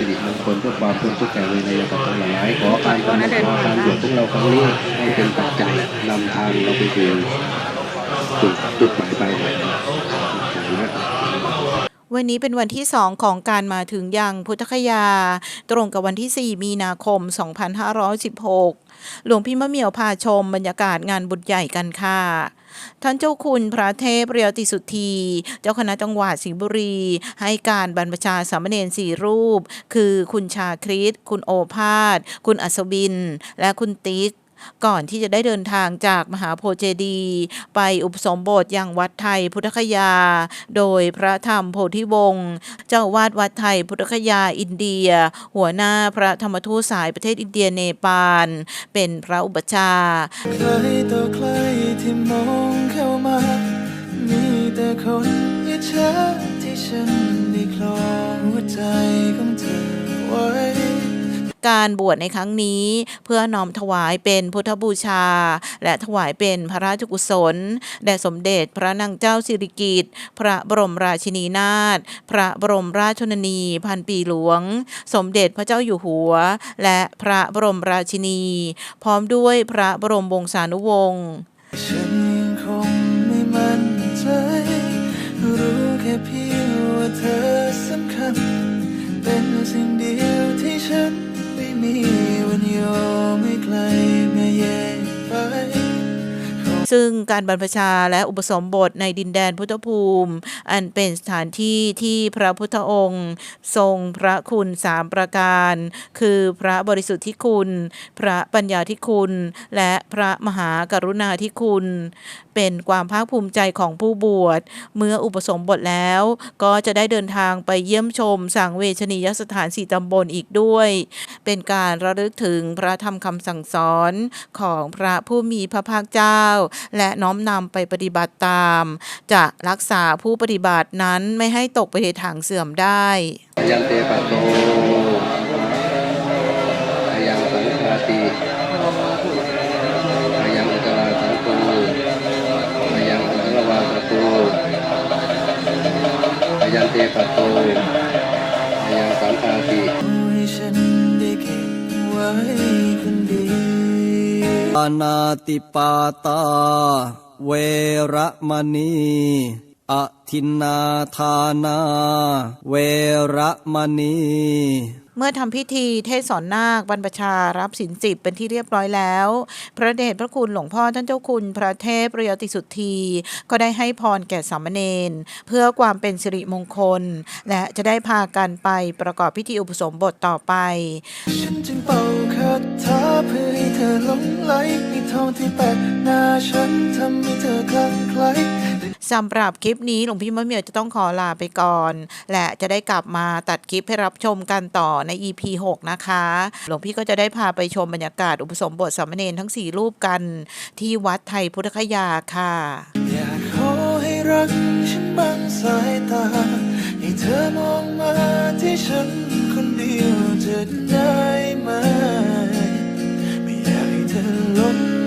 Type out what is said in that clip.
สิริมงคลเพื่อความพ้นทุกข์แก่เวรในยามทั้งหลายขอการกำหนดขอการบวชของเราครั้งนี้ให้เป็นปัจจัยนำทางเราไปสู่จุดจุดหมายปลายทาง วันนี้เป็นวันที่ 2 ของการมาถึงยังพุทธคยา ตรงกับวันที่ 4 มีนาคม 2516 หลวงพี่มะเหมี่ยวพาชมบรรยากาศงานบุญใหญ่กันค่ะท่านเจ้าคุณพระเทพเรียวติสุทธี เจ้าคณะจังหวัดสิงห์บุรี ให้การบรรพชาสามเณรสี่รูป คือคุณชาคริตคุณโอภาส คุณอัศวิน และคุณติ๊ก ก่อนที่จะได้เดินทางจากมหาโพธิ์เจดี ไปอุปสมบทยังวัดไทยพุทธคยา โดยพระธรรมโพธิวงศ์เจ้าวาดวัดไทยพุทธคยาอินเดีย หัวหน้าพระธรรมทูตสายประเทศอินเดียเนปาลเป็นพระอุปชาใครต่อใครที่มองเข้ามา มีแต่คนอิจฉาที่ฉันได้คลอหัวใจของเธอไว้ การบวชในครั้งนี้ เพื่อน้อมถวายเป็นพุทธบูชา และถวายเป็นพระราชกุศลแด่สมเด็จพระนางเจ้าสิริกิติ์พระบรมราชินีนาถพระบรมราชชนนี พันปีหลวง สมเด็จพระเจ้าอยู่หัว และพระบรมราชินี พร้อมด้วยพระบรมวงศานุวงศ์ฉันยังคงไม่มั่นใจรู้แค่เพียง ซึ่งการบรรพชาและอุปสมบทในดินแดนพุทธภูมิ อันเป็นสถานที่ที่พระพุทธองค์ ทรงพระคุณสามประการ คือพระบริสุทธิคุณ พระปัญญาธิคุณ และพระมหากรุณาธิคุณ เป็นความภาคภูมิใจของผู้บวช เมื่ออุปสมบทแล้ว ก็จะได้เดินทางไปเยี่ยมชมสังเวชนียสถานสี่ตำบลอีกด้วย เป็นการระลึกถึงพระธรรมคำสั่งสอนของพระผู้มีพระภาคเจ้าและน้อมนำไปปฏิบัติตาม จะรักษาผู้ปฏิบัตินั้นไม่ให้ตกไปในทางเสื่อมได้ยังเตปะโตยังสังฆาติยังอุตราสังคูยังอันตรวาสตูยังเตปะโตยังสังฆาติ นาติปาตา เวระมณีอทินนาทานา เวระมณี เมื่อทำพิธีเทศสอนนาคบรรพชารับสินสิบเป็นที่เรียบร้อยแล้ว พระเดชพระคุณหลวงพ่อท่านเจ้าคุณพระเทพเรียติสุทธีก็ได้ให้พรแก่สามเณรเพื่อความเป็นสิริมงคล และจะได้พากันไปประกอบพิธีอุปสมบทต่อไปฉันจึงเป่าคาถาเพื่อให้เธอหลงไหลในทองที่แปะหน้าฉันทำให้เธอคลั่งไคล้ สำหรับคลิปนี้หลวงพี่มะเหมียวจะต้องขอลาไปก่อน และจะได้กลับมาตัดคลิปให้รับชมกันต่อใน EP 6 นะคะ หลวงพี่ก็จะได้พาไปชมบรรยากาศอุปสมบทสามเณรทั้ง 4 รูปกันที่วัดไทยพุทธคยาค่ะอยากขอให้รักฉันบางสายตา ให้เธอมองมาที่ฉันคนเดียวจะได้ไหมไม่อยากให้เธอลงรักใครนอกจากฉัน